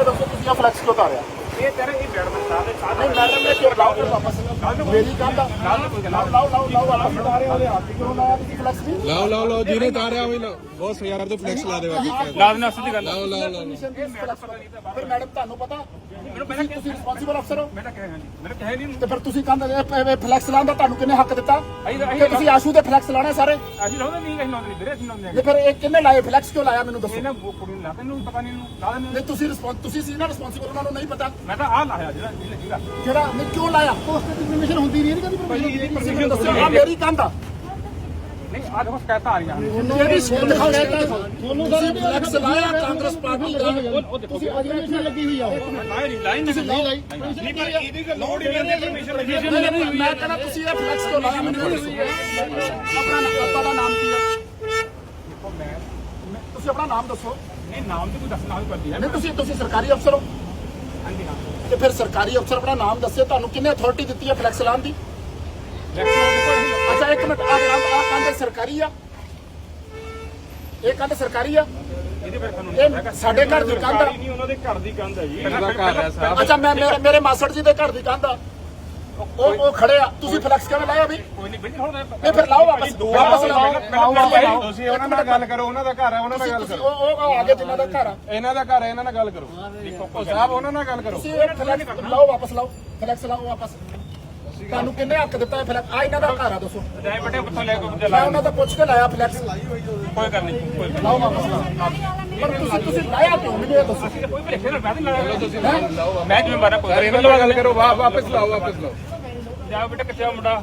ਇਹ ਦੱਸੋ ਤੁਸੀਂ ਆ ਫਲੈਕਸ ਕਿਉਂ ਉਤਾਰਿਆ ਇਹ ਤੇਰੇ ਇਹ ਮੈਡਮ ਸਾਹਿਬ ਦੇ ਸਾਹ ਨਹੀਂ ਮੈਡਮ ਨੇ ਕਿਉਂ ਲਾਓ ਫਿਰ ਵਾਪਸ ਮੇਰੀ ਗੱਲ ਦਾ ਲਾਓ ਲਾਓ ਲਾਓ ਲਾਓ ਵਾਪਸ ਉਤਾਰੇ ਉਹਦੇ ਹੱਥ ਕਿਉਂ ਲਾਇਆ ਤੁਸੀਂ ਫਲੈਕਸ ਦੀ ਲਾਓ ਲਾਓ ਲਾਓ ਜਿਹਨੇ ਤਾਰਿਆ ਹੋਈ ਲਾਓ ਬਹੁਤ ਯਾਰ ਤੋਂ ਫਲੈਕਸ ਲਾ ਦੇਵਾ ਲਾਦ ਨਾਲ ਸਿੱਧੀ ਗੱਲ ਲਾਓ ਲਾਓ ਲਾਓ ਫਿਰ ਮੈਡਮ ਤੁਹਾਨੂੰ ਪਤਾ ਮੈਨੂੰ ਪਹਿਲਾਂ ਤੁਸੀਂ ਰਿਸਪੌਂਸਿਬਲ ਅਫਸਰ ਹੋ ਮੈਂ ਤਾਂ ਕਿਹਾ ਨਹੀਂ ਮੈਨੂੰ ਕਿਹਾ ਨਹੀਂ ਤੇ ਫਿਰ ਤੁਸੀਂ ਕਹਿੰਦੇ ਫਲੈਕਸ ਲਾਉਣ ਦਾ ਤੁਹਾਨੂੰ ਕਿੰਨੇ ਹੱਕ ਦਿੱਤਾ ਅਸੀਂ ਕਿ ਤੁਸੀਂ ਆਸ਼ੂ ਦੇ ਫਲੈਕਸ ਲਾਣੇ ਸਾਰੇ ਅਸੀਂ ਲਾਉਂਦੇ ਨਹੀਂ ਅਸੀਂ ਲਾਉਂਦੇ ਨਹੀਂ ਵੀਰੇ ਅਸੀਂ ਲਾਉਂਦੇ ਤੇ ਫਿਰ ਇਹ ਕਿੰਨੇ ਲਾਏ ਫਲੈਕਸ ਕਿਉਂ ਲਾਇਆ ਮੈਨੂੰ ਦੱਸੋ ਇਹਨਾਂ ਕੁੜੀ ਨੂੰ ਲਾ ਤੈਨੂੰ ਪਤਾ ਨਹੀਂ ਇਹਨੂੰ ਲਾ ਦਿੰਦੇ ਨਹੀਂ ਤੁਸੀਂ ਰਿਸਪੌਂਸ ਤੁਸੀਂ ਸੀ ਨਾ ਰਿਸਪੌਂਸਿਬਲ ਉਹਨਾਂ ਨੂੰ ਨਹੀਂ ਪਤਾ ਮੈਂ ਤਾਂ ਆਹ ਲਾਇਆ ਜਿਹੜਾ ਇਹ ਲੱਗੀਗਾ ਜਿਹੜਾ ਨਹੀਂ ਕਿਉਂ ਲਾਇਆ? ਪੋਸਟ ਦੀ ਪਰਮਿਸ਼ਨ ਹੁੰਦੀ ਨਹੀਂ ਇਹਦੀ ਕਦੀ ਪਰਮਿਸ਼ਨ ਦੱਸੋ ਆ ਮੇਰੀ ਕੰਧ ਆ। ਨਹੀਂ ਆਹ ਦੇਖੋ ਸ਼ਿਕਾਇਤ ਆ ਰਹੀਆਂ ਜਿਹੜੀ ਸੋਚ ਦਿਖਾਓ ਤੁਹਾਨੂੰ ਸਾਰੇ ਫਲੈਕਸ ਲਾਇਆ ਕਾਂਗਰਸ ਪਾਰਟੀ ਦਾ? ਉਹ ਦੇਖੋ ਤੁਸੀਂ ਪਰਮਿਸ਼ਨ ਲੱਗੀ ਹੋਈ ਆ। ਲਾਇਆ ਨਹੀਂ ਲਾਇਆ ਨਹੀਂ ਨਹੀਂ ਲਾਈ ਨਹੀਂ ਪਰ ਇਹਦੀ ਗੱਲ ਲੋੜ ਹੀ ਨਹੀਂ ਪਰਮਿਸ਼ਨ ਲੱਗੀ। ਨਹੀਂ, ਨਹੀਂ, ਨਹੀਂ, ਮੈਂ ਕਹਿੰਦਾ ਤੁਸੀਂ ਇਹ ਫਲੈਕਸ ਕਿਉਂ ਲਾਇਆ ਮੈਨੂੰ ਇਹ ਦੱਸੋ। ਆਪਣਾ ਨਾਮ ਤੁਹਾਡਾ ਨਾਮ ਕੀ ਹੈ ਤੁਸੀਂ ਆਪਣਾ ਨਾਮ ਦੱਸੋ। ਨਹੀਂ ਨਾਮ ਤੇ ਕੋਈ ਦੱਸਣਾ ਵੀ ਕਰਦੀ ਹੈ। ਨਹੀਂ ਤੁਸੀਂ ਤੁਸੀਂ ਸਰਕਾਰੀ ਅਫਸਰ ਹਾਂ। ਤੇ ਫਿਰ ਸਰਕਾਰੀ ਅਫਸਰ ਆਪਣਾ ਨਾਮ ਦੱਸੇ ਤੁਹਾਨੂੰ ਕਿੰਨੇ ਅਥਾਰਟੀ ਦਿੱਤੀ ਹੈ ਫਲੈਕਸ ਲਾਉਣ ਦੀ? ਅੱਛਾ ਇੱਕ ਮਿੰਟ ਆ ਆ ਕੰਧ ਸਰਕਾਰੀ ਆ। ਇਹ ਕੰਧ ਸਰਕਾਰੀ ਆ? ਸਾਡੇ ਘਰ ਦੀ ਕੰਧ ਆ। ਨਹੀਂ ਉਹਨਾਂ ਦੇ ਘਰ ਦੀ ਕੰਧ ਹੈ ਜੀ। ਅੱਛਾ ਮੈਂ ਮੇਰੇ ਮੇਰੇ ਮਾਸੜ ਜੀ ਦੇ ਘਰ ਦੀ ਕੰਧ ਆ। ਉਹ ਉਹ ਖੜੇ ਆ। ਤੁਸੀਂ ਫਲੈਕਸ ਕਿਵੇਂ ਲਾਇਆ ਵੀ? ਕੋਈ ਨਹੀਂ ਬਿਲਕੁਲ ਹੁਣ ਇਹ ਫਿਰ ਲਾਓ ਵਾਪਸ। ਵਾਪਸ ਲਾਓ। ਤੁਸੀਂ ਉਹਨਾਂ ਨਾਲ ਗੱਲ ਕਰੋ ਉਹਨਾਂ ਦਾ ਘਰ ਹੈ ਉਹਨਾਂ ਨਾਲ ਗੱਲ ਕਰੋ। ਉਹ ਉਹ ਆਗੇ ਜਿਨ੍ਹਾਂ ਦਾ ਘਰ ਆ। ਇਹਨਾਂ ਦਾ ਘਰ ਹੈ ਇਹਨਾਂ ਨਾਲ ਗੱਲ ਕਰੋ। ਉਹ ਸਾਹਿਬ ਉਹਨਾਂ ਨਾਲ ਗੱਲ ਕਰੋ। ਤੁਸੀਂ ਫਲੈਕਸ ਲਾਓ ਵਾਪਸ ਲਾਓ। ਫਲੈਕਸ ਲਾਓ ਵਾਪਸ। ਤੁਹਾਨੂੰ ਕਿੰਨੇ ਹੱਕ ਦਿੱਤਾ ਫਲੈਕਸ? ਆ ਇਹਨਾਂ ਦਾ ਘਰ ਆ ਦੱਸੋ। ਜਾਏ ਬਟੇ ਪੱਥਰ ਲੈ ਕੇ ਮੈਂ ਉਹਨਾਂ ਤੋਂ ਪੁੱਛ ਕੇ ਲਾਇਆ ਫਲੈਕਸ। ਕੋਈ ਕਰ ਨਹੀਂ ਕੋਈ ਗੱਲ ਲਾਓ ਵਾਪਸ ਪਰ ਤੁਸੀਂ ਤੁਸੀਂ ਲਾਇਆ ਕਿਉਂ? ਮੈਨੂੰ ਇਹ ਦੱਸੋ। ਕੋਈ ਭਲੇਖੇ ਨਾਲ ਬਾਤ ਲਾਇਆ। ਤੁਸੀਂ ਮੈਂ ਜਿਵੇਂ ਮਾਰਾ ਕੋਈ ਗੱਲ ਕਰੋ ਵਾਪਸ ਲਾਓ ਵਾਪਸ ਲਾਓ। ਜਾ ਬੇਟਾ ਕਿੱਥੇ ਆ ਮੁੰਡਾ?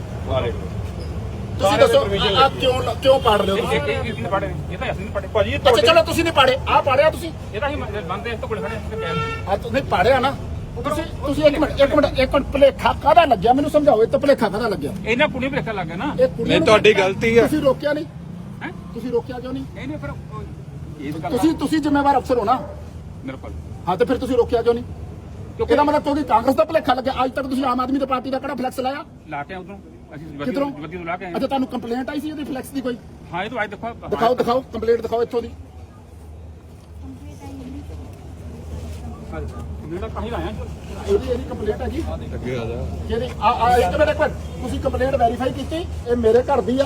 ਦੇਖੋ ਤੁਸੀਂ ਦੱਸੋ ਆ ਕਿਉਂ ਕਿਉਂ ਪਾੜ ਰਹੇ ਹੋ ਇਹ ਤੁਸੀਂ? ਇਹ ਇਹ ਪੜੇ। ਇਹ ਤਾਂ ਅਸੀਂ ਨਹੀਂ ਪੜੇ। ਭਾਜੀ ਇਹ ਅੱਛਾ ਤੁਹਾਡੇ ਚਲੋ ਤੁਸੀਂ ਨਹੀਂ ਪਾੜੇ। ਆ ਪਾੜਿਆ ਤੁਸੀਂ? ਇਹ ਤਾਂ ਅਸੀਂ ਬੰਦੇ ਇਸ ਤੋਂ ਕੋਲ ਖੜੇ ਹਾਂ ਕਹਿਣ ਆ ਤੁਸੀਂ ਨਹੀਂ ਪਾੜਿਆ ਨਾ। ਤੁਸੀਂ ਤੁਸੀਂ ਇੱਕ ਮਿੰਟ ਇੱਕ ਮਿੰਟ ਇੱਕ ਮਿੰਟ ਭੁਲੇਖਾ ਕਾਹਦਾ ਲੱਗਿਆ? ਮੈਨੂੰ ਸਮਝਾਓ ਇਹ ਤਾਂ ਭੁਲੇਖਾ ਕਾਹਦਾ ਲੱਗਿਆ? ਇਹਨਾਂ ਕੁੜੀ ਭਲੇਖਾ ਲੱਗ ਗਿਆ ਨਾ। ਇਹ ਕੁੜੀ ਨਹੀਂ ਨੂੰ- ਤੁਹਾਡੀ ਗਲਤੀ ਹੈ ਤੁਸੀਂ ਰੋਕਿਆ ਨਹੀਂ? ਹੈ? ਤੁਸੀਂ ਰੋਕਿਆ ਕਿਉਂ ਨਹੀਂ? ਇਹ ਨਹੀਂ ਫਿਰ ਉਹ- ਇਹ ਤਾਂ ਗੱਲ ਤੁਸੀਂ ਤੁਸੀਂ ਜ਼ਿੰਮੇਵਾਰ ਅਫਸਰ ਹੋ ਨਾ। ਮੇਰੇ ਕੋਲ ਹਾਂ ਤੇ ਫਿਰ ਤੁਸੀਂ ਰੋਕਿਆ ਕਿਉਂ ਨਹੀਂ? ਕਿਉਂਕਿ ਇਹਦਾ ਮਤਲਬ? ਕਿਉਂਕਿ ਕਾਂਗਰਸ ਦਾ ਭੁਲੇਖਾ ਲੱਗਿਆ। ਅੱਜ ਤੱਕ ਤੁਸੀਂ ਆਮ ਆਦਮੀ ਦੀ ਪਾਰਟੀ ਦਾ ਕਿਹੜਾ ਫਲੈਕਸ ਲਾਇਆ? ਲਾ ਕੇ ਉਧਰੋਂ। ਅਸੀਂ ਕਿੱਧਰੋਂ? ਵੱਡੀ ਤੋਂ ਲਾ ਕੇ ਆਏ ਅੱਛਾ ਤੁਹਾਨੂੰ ਕੰਪਲੇਂਟ ਆਈ ਸੀ ਇਹਦੀ ਫਲੈਕਸ ਦੀ ਕੋਈ? ਹਾਂ ਇਹ ਤਾਂ ਅੱਜ ਦੇਖੋ ਦਿਖਾਓ ਦਿਖਾਓ ਕੰਪਲੇਂਟ ਦਿਖਾਓ ਇੱਥੋਂ ਦੀ। ਮੇਰਾ ਕਹੀਂ ਲਾਇਆ ਇਹਦੀ ਇਹਦੀ ਕੰਪਲੇਂਟ ਹੈ ਜੀ ਅੱਗੇ ਆ ਜਾ। ਕਿਹਦੀ? ਆ ਆ ਇੱਕ ਮਿੰਟ ਇੱਕ ਮਿੰਟ। ਤੁਸੀਂ ਕੰਪਲੇਂਟ ਵੈਰੀਫਾਈ ਕੀਤੀ ਇਹ ਮੇਰੇ ਘਰ ਦੀ ਆ।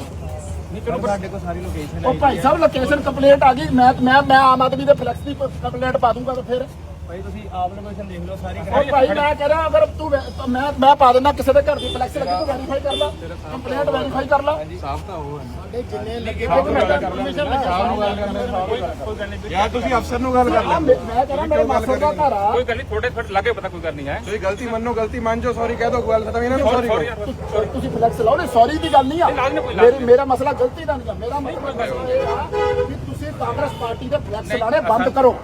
ਨਹੀਂ ਚਲੋ ਸਾਡੇ ਕੋਲ ਸਾਰੀ ਲੋਕੇਸ਼ਨ ਉਹ ਭਾਈ ਸਾਹਿਬ ਲੋਕੇਸ਼ਨ ਕੰਪਲੇਂਟ ਆ ਗਈ। ਮੈਂ ਮੈਂ ਮੈਂ ਆਮ ਆਦਮੀ ਦੇ ਫਲੈਕਸ ਦੀ ਕੰਪਲੇਂਟ ਪਾ ਦੂੰਗਾ ਤਾਂ ਫਿਰ। ਭਾਈ ਤੁਸੀਂ ਆਪ ਲੋਕੇਸ਼ਨ ਦੇਖ ਲਓ ਸਾਰੀ ਉਹ ਭਾਈ ਮੈਂ ਕਹ ਰਿਹਾ ਅਗਰ ਤੂੰ ਵੈ- ਤਾਂ ਮੈਂ ਮੈਂ ਪਾ ਦਿੰਦਾ ਕਿਸੇ ਦੇ ਘਰ ਦੀ ਫਲੈਕਸ ਲੱਗੀ ਤੂੰ ਵੈਰੀਫਾਈ ਕਰ ਲਾ ਕੰਪਲੇਂਟ ਵੈਰੀਫਾਈ ਕਰ ਲਾ। ਸਾਫ਼ ਤਾਂ ਉਹ ਹੈ। ਜਿੰਨੇ ਲੱਗੇ ਪਰਮਿਸ਼ਨ ਲੱਗੀ ਸਾਹਿਬ ਨੂੰ ਗੱਲ ਕਰਨੇ। ਸਾਹਿਬ ਕੋਈ ਕੋਈ ਗੱਲ ਨਹੀਂ। ਯਾਰ ਤੁਸੀਂ ਅਫਸਰ ਨੂੰ ਗੱਲ ਕਰ ਆ, ਲਓ ਮੈਂ ਮੈਂ ਕਹ ਰਿਹਾ ਮੇਰੇ ਮਾਸਟਰ ਦਾ ਘਰ ਆ। ਕੋਈ ਗੱਲ ਨਹੀਂ ਥੋੜੇ ਥੋੜੇ ਲੱਗੇ ਪਤਾ ਕੋਈ ਗੱਲ ਨਹੀਂ ਹੈ। ਤੁਸੀਂ ਗਲਤੀ ਮੰਨੋ ਗਲਤੀ ਮੰਨ ਜਾਓ ਸੌਰੀ ਕਹਿ ਦਿਓ ਗੱਲ ਖਤਮ ਇਹਨਾਂ ਨੂੰ ਸੌਰੀ ਸੌਰੀ ਕਹੋ ਤੁ- ਤੁਸੀਂ ਫਲੈਕਸ ਲਾਓ ਨੇ ਸੌਰੀ ਦੀ ਗੱਲ ਨਹੀਂ ਆ। ਨਹੀਂ, ਲਾਜ਼ਮੀ ਕੋਈ ਲਾਜ਼ਮੀ। ਮੇਰੀ ਮੇਰਾ ਮਸਲਾ ਗਲਤੀ ਦਾ ਨਹੀਂ ਆ। ਮੇਰਾ ਮਸਲਾ ਇਹ ਆ ਕਿ ਤੁਸੀਂ ਕਾਂਗਰਸ ਪਾਰਟੀ ਦੇ ਫਲੈਕਸ ਲਾਣੇ ਬੰਦ ਕਰੋ।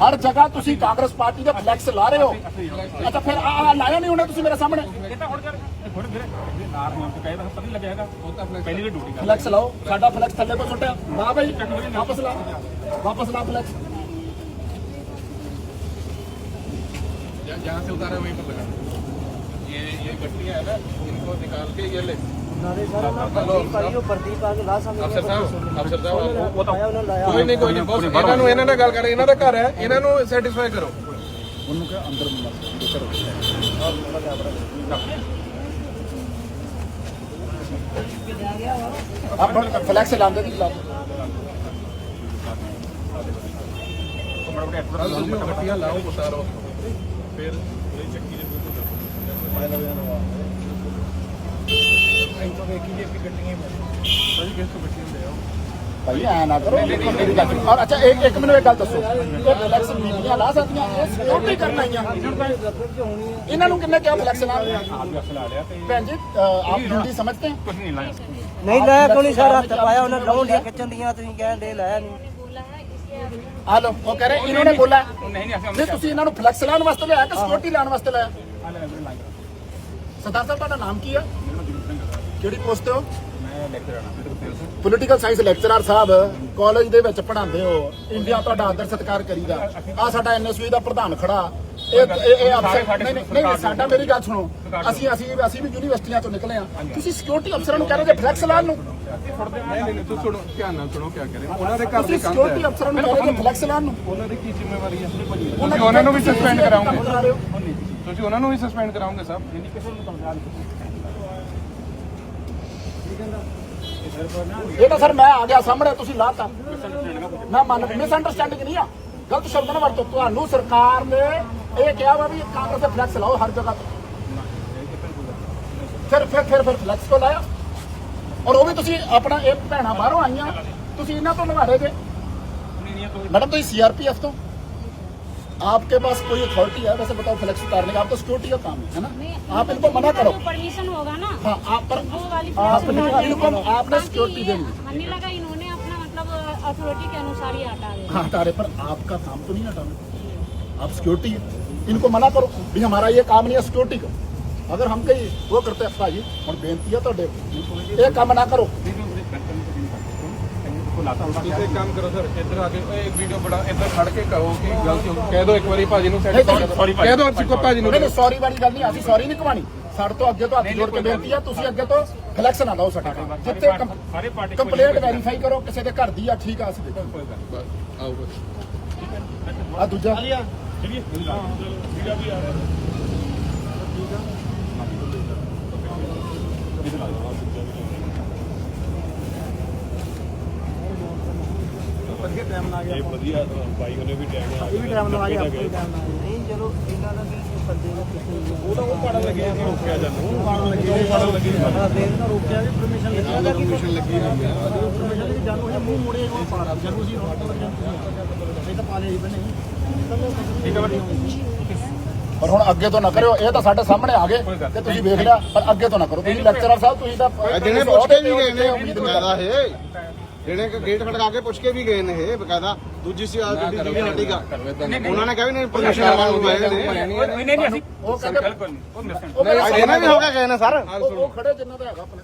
ਹਰ ਜਗ੍ਹਾ ਤੁਸੀਂ ਕਾਂਗਰਸ ਪਾਰਟੀ ਦੇ ਫਲੈਕਸ ਲਾ ਰਹੇ ਹੋ ਅੱਛਾ ਫਿਰ ਆ ਆ ਲਾਇਆ ਨਹੀਂ ਉਹਨੇ ਤੁਸੀਂ ਮੇਰੇ ਸਾਹਮਣੇ ਇਹ ਤਾਂ ਹੁਣ ਜਰ ਥੋੜੇ ਮੇਰੇ ਨਾਰ ਹੋਣ ਤੇ ਕਹੇ ਤਾਂ ਪਤਾ ਨਹੀਂ ਲੱਗਿਆਗਾ ਉਹ ਤਾਂ ਪਹਿਲੀ ਦੀ ਡਿਊਟੀ ਕਰ ਫਲੈਕਸ ਲਾਓ ਸਾਡਾ ਫਲੈਕਸ ਥੱਲੇ ਤੋਂ ਸੁੱਟਿਆ ਵਾਹ ਭਾਈ ਵਾਪਸ ਲਾ ਵਾਪਸ ਲਾ ਫਲੈਕਸ जहाँ से उतारा वहीं पर लगा ये ये गट्टियाँ है ना इनको निकाल के ये ले ਅਫਸਰ ਸਾਹਿਬ ਅਫਸਰ ਸਾਹਿਬ ਉਹ ਤਾਂ ਕੋਈ ਨਹੀਂ ਕੋਈ ਨਹੀਂ ਬਸ ਇਹਨਾਂ ਨੂੰ ਇਹਨਾਂ ਨਾਲ ਗੱਲ ਕਰ ਇਹਨਾਂ ਦਾ ਘਰ ਹੈ ਇਹਨਾਂ ਨੂੰ ਸੈਟੀਸਫਾਈ ਕਰੋ। ਉਹਨੂੰ ਕਿ ਅੰਦਰ ਆਪਾਂ ਫਲੈਕਸ ਲਾਉਂਦੇ ਨਹੀਂ ਲਾਉਂਦੇ ਬੜਾ ਇੱਥੋਂ ਆ ਨਾ ਕਰੋ। ਇੱਕ ਇੱਕ ਮੈਨੂੰ ਗੱਲ ਦੱਸੋ। ਇਹ ਫਲੈਕਸ ਮੀਡੀਆ ਲਾ ਸਕਦੀਆਂ? ਇਹ ਸਿਕਿਉਰਿਟੀ ਕਰਨ ਆਈਆਂ? ਇਹਨਾਂ ਨੂੰ ਕਿੰਨੇ ਕਿਹਾ ਫਲੈਕਸ ਲਾ ਭੈਣ ਜੀ ਆਪ ਹਿੰਦੀ ਸਮਝਦੇ ਨਹੀਂ ਨਹੀਂ ਲਾਇਆ ਕਿਉਂ ਨਹੀਂ ਹੱਥ ਪਾਇਆ ਉਹਨਾਂ ਲਾਉਣ ਦੀਆਂ ਖਿੱਚਣ ਦੀਆਂ ਤੁਸੀਂ ਕਹਿਣ ਦੇ ਲਾਇਆ ਨਹੀਂ बोला ਉਹ ਕਹ ਇਹਨਾਂ ਨੇ ਬੋਲਾ ਨਹੀਂ ਨਹੀਂ ਅਸੀਂ ਨਹੀਂ ਤੁਸੀਂ ਇਹਨਾਂ ਨੂੰ ਫਲੈਕਸ ਲਾਉਣ ਵਾਸਤੇ ਲਿਆਇਆ ਕਿ ਸਿਕਿਉਰਿਟੀ ਲਾਉਣ ਵਾਸਤੇ ਲਿਆਇਆ? ਸਰਦਾਰ ਸਾਹਿਬ ਤੁਹਾਡਾ ਨਾਮ ਕੀ ਆ? ਕਿਹੜੀ ਪੋਸਟ ਤੇ ਹੋ? ਮੈਂ ਲੈਕਚਰ ਆਣਾ ਮੇਰੇ ਕੋਲ ਸੈਲਸ ਪੋਲੀਟੀਕਲ ਸਾਇੰਸ ਲੈਕਚਰਰ ਸਾਹਿਬ ਕਾਲਜ ਦੇ ਵਿੱਚ ਪੜ੍ਹਾਉਂਦੇ ਹੋ। ਇੰਡੀਆ ਤੁਹਾਡਾ ਆਦਰ ਸਤਿਕਾਰ ਕਰੀਦਾ। ਆ ਸਾਡਾ ਐਨਐਸਯੂ ਦਾ ਪ੍ਰਧਾਨ ਖੜਾ। ਇਹ ਇਹ ਇਹ ਅਫਸਰ ਨਹੀਂ ਨਹੀਂ ਨਹੀਂ, ਸਾਡਾ ਮੇਰੀ ਗੱਲ ਸੁਣੋ। ਅਸੀਂ ਅਸੀਂ ਅਸੀਂ ਵੀ ਯੂਨੀਵਰਸਿਟੀਆਂ ਤੋਂ ਨਿਕਲੇ ਆ ਤੁਸੀਂ ਸਿਕਿਉਰਿਟੀ ਅਫਸਰਾਂ ਨੂੰ ਕਹਿ ਰਹੇ ਜੇ ਫਲੈਕਸ ਲਾਉਣ ਨੂੰ? ਨਹੀਂ ਨਹੀਂ ਤੁਸੀਂ ਸੁਣੋ ਧਿਆਨ ਨਾਲ ਸੁਣੋ ਕਿਆ ਕਰੇ ਉਹਨਾਂ ਦੇ ਘਰ ਦੇ ਕੰਮ ਸਿਕਿਉਰਿਟੀ ਅਫਸਰਾਂ ਨੂੰ ਕਹਿ ਰਹੇ ਜੇ ਫਲੈਕਸ ਲਾਉਣ ਨੂੰ? ਉਹਨਾਂ ਦੀ ਕੀ ਜ਼ਿੰਮੇਵਾਰੀ ਹੈ? ਤੁਸੀਂ ਉਹਨਾਂ ਨੂੰ ਵੀ ਸਸਪੈਂਡ ਕਰਾਉਂਗੇ ਕਰਾਉਂਗੇ ਤੁਸੀਂ ਉਹਨਾਂ ਨੂੰ ਵੀ ਸਸਪੈਂਡ ਕਰਾਉਂਗੇ ਸਾਹਿਬ ਇਹ ਤਾਂ ਸਰ ਮੈਂ ਆ ਗਿਆ ਸਾਹਮਣੇ ਤੁਸੀਂ ਲਾਤਾ। ਮੈਂ ਮੰਨ ਮਿਸ ਅੰਡਰਸਟੈਂਡਿੰਗ ਨਹੀਂ ਆ। ਗਲਤ ਸ਼ਬਦ ਨਾ ਵਰਤੋ। ਤੁਹਾਨੂੰ ਸਰਕਾਰ ਨੇ ਇਹ ਕਿਹਾ ਵਾ ਵੀ ਕਾਂਗਰਸ ਦੇ ਫਲੈਕਸ ਲਾਓ ਹਰ ਜਗ੍ਹਾ ਤੇ। ਫਿਰ ਫਿਰ ਫਿਰ ਫਿਰ ਫਲੈਕਸ ਕੋ ਲਾਇਆ। ਔਰ ਉਹ ਵੀ ਤੁਸੀਂ ਆਪਣਾ ਇਹ ਭੈਣਾ ਬਾਹਰੋਂ ਆਈਆਂ। ਤੁਸੀਂ ਇਹਨਾਂ ਤੋਂ ਲਵਾ ਰਹੇ ਜੇ। ਮੈਡਮ ਤੁਸੀਂ ਸੀਆਰਪੀਐਫ ਤੋਂ? आपके पास कोई अथॉरिटी है वैसे बताओ फ्लेक्स उतारने का आप तो सिक्योरिटी का काम है ना? आप इनको मना करो। परमिशन होगा ना हाँ आप पर आपने आपने सिक्योरिटी देनी हमें लगा इन्होंने अपना मतलब अथॉरिटी के अनुसार ही हटा दिया। हाँ हटा रहे पर आपका काम तो नहीं हटाना। आप सिक्योरिटी है इनको मना करो। भी हमारा ये काम नहीं है सिक्योरिटी का। अगर हम कहीं वो करते हैं भाई और बेनती है तो ये काम ना करो। ਤੁਸੀਂ ਇੱਕ ਕੰਮ ਕਰੋ ਸਰ ਇੱਧਰ ਆ ਕੇ ਇਹ ਵੀਡੀਓ ਬੜਾ ਇੱਧਰ ਖੜ ਕੇ ਕਹੋ ਕਿ ਗਲਤੀ ਹੋ ਗਈ ਕਹਿ ਦਿਓ ਇੱਕ ਵਾਰੀ ਭਾਜੀ ਨੂੰ ਨਹੀਂ, sorry ਭਾਜੀ। ਕਹਿ ਦਿਓ ਸਿੱਕੋ ਭਾਜੀ। ਨੂੰ ਨਹੀਂ ਨਹੀਂ ਸੌਰੀ ਵਾਲੀ ਗੱਲ ਨਹੀਂ ਅਸੀਂ ਸੌਰੀ ਨਹੀਂ ਕਮਾਣੀ ਸਾਡੇ ਤੋਂ ਅੱਗੇ ਤੋਂ ਹੱਥ ਜੋੜ ਕੇ ਬੇਨਤੀ ਹੈ ਤੁਸੀਂ ਅੱਗੇ ਤੋਂ ਫਲੈਕਸ ਨਾ ਲਾਓ ਸਾਡਾ ਜਿੱਥੇ ਸਾਰੇ ਪਾਰਟੀ ਕੰਪਲੇਂਟ ਵੈਰੀਫਾਈ ਕਰੋ ਕਿਸੇ ਦੇ ਘਰ ਦੀ ਆ ਠੀਕ ਆ ਅਸੀਂ ਦੇਖੋ ਆਓ ਆ ਦੂਜਾ। ਇਹ ਵਧੀਆ ਬਾਈ ਉਹਨੇ ਵੀ ਟਾਈਮ ਆ ਇਹ ਵੀ ਟਾਈਮ ਨਾਲ ਆ ਗਿਆ ਕੋਈ ਟਾਈਮ ਨਾਲ ਨਹੀਂ ਚਲੋ ਇਹਨਾਂ ਦਾ ਵੀ ਬੰਦੇ ਦਾ ਕਿਸੇ ਉਹ ਤਾਂ ਉਹ ਪੜਨ ਲੱਗਿਆ ਸੀ ਰੋਕਿਆ ਜਾਨੂੰ ਪਾਣ ਲੱਗੇ ਉਹ ਪਾਣ ਲੱਗੇ ਸਾਡਾ ਦੇਰ ਦਾ ਰੋਕਿਆ ਵੀ ਪਰਮਿਸ਼ਨ ਲੱਗੀ ਉਹਦਾ ਪਰਮਿਸ਼ਨ ਲੱਗੀ ਹੋਈ ਹੈ ਪਰਮਿਸ਼ਨ ਦੀ ਜਾਨੂ ਹੈ ਮੂੰਹ ਮੁੜੇ ਉਹ ਪਾ ਜਾਨੂ ਸੀ ਰੋਕ ਲੱਗ ਜਾਂਦੇ ਇਹ ਤਾਂ ਪਾਲੇ ਹੀ। ਬਣੇ ਠੀਕ ਹੈ ਬੜੀ ਪਰ ਹੁਣ ਅੱਗੇ ਤੋਂ ਨਾ ਕਰਿਓ ਇਹ ਤਾਂ ਸਾਡੇ ਸਾਹਮਣੇ ਆ ਗਏ ਤੇ ਤੁਸੀਂ ਵੇਖ ਲਿਆ ਪਰ ਅੱਗੇ ਤੋਂ ਨਾ ਕਰੋ। ਤੁਸੀਂ ਲੈਕਚਰਰ ਸਾਹਿਬ ਤੁਸੀਂ ਤਾਂ ਜਿਹਨੇ ਪੁੱਛ ਕੇ ਵੀ ਗਏ ਨੇ ਇਹ। ਜਿਹੜੇ ਕਿ ਗੇਟ ਖੜਕਾ ਕੇ ਪੁੱਛ ਕੇ ਵੀ ਗਏ ਨੇ ਇਹ ਬਕਾਇਦਾ। ਦੂਜੀ ਸੀ ਆ ਗੱਡੀ ਜਿਹੜੀ ਗੱਡੀ ਦਾ। ਉਹਨਾਂ ਨੇ ਕਿਹਾ ਵੀ ਨਹੀਂ ਪਰਮਿਸ਼ਨ ਮੰਗਵਾਏ ਨੇ ਨਹੀਂ ਨਹੀਂ ਅਸੀਂ ਉਹ ਕਹਿੰਦੇ ਬਿਲਕੁਲ ਨਹੀਂ ਉਹ ਮਿਸਟਰ ਇਹਨਾਂ ਵੀ ਹੋ ਕੇ ਗਏ ਨੇ ਸਰ। ਉਹ ਉਹ ਖੜੇ ਜਿੰਨਾ ਦਾ ਹੈਗਾ ਆਪਣੇ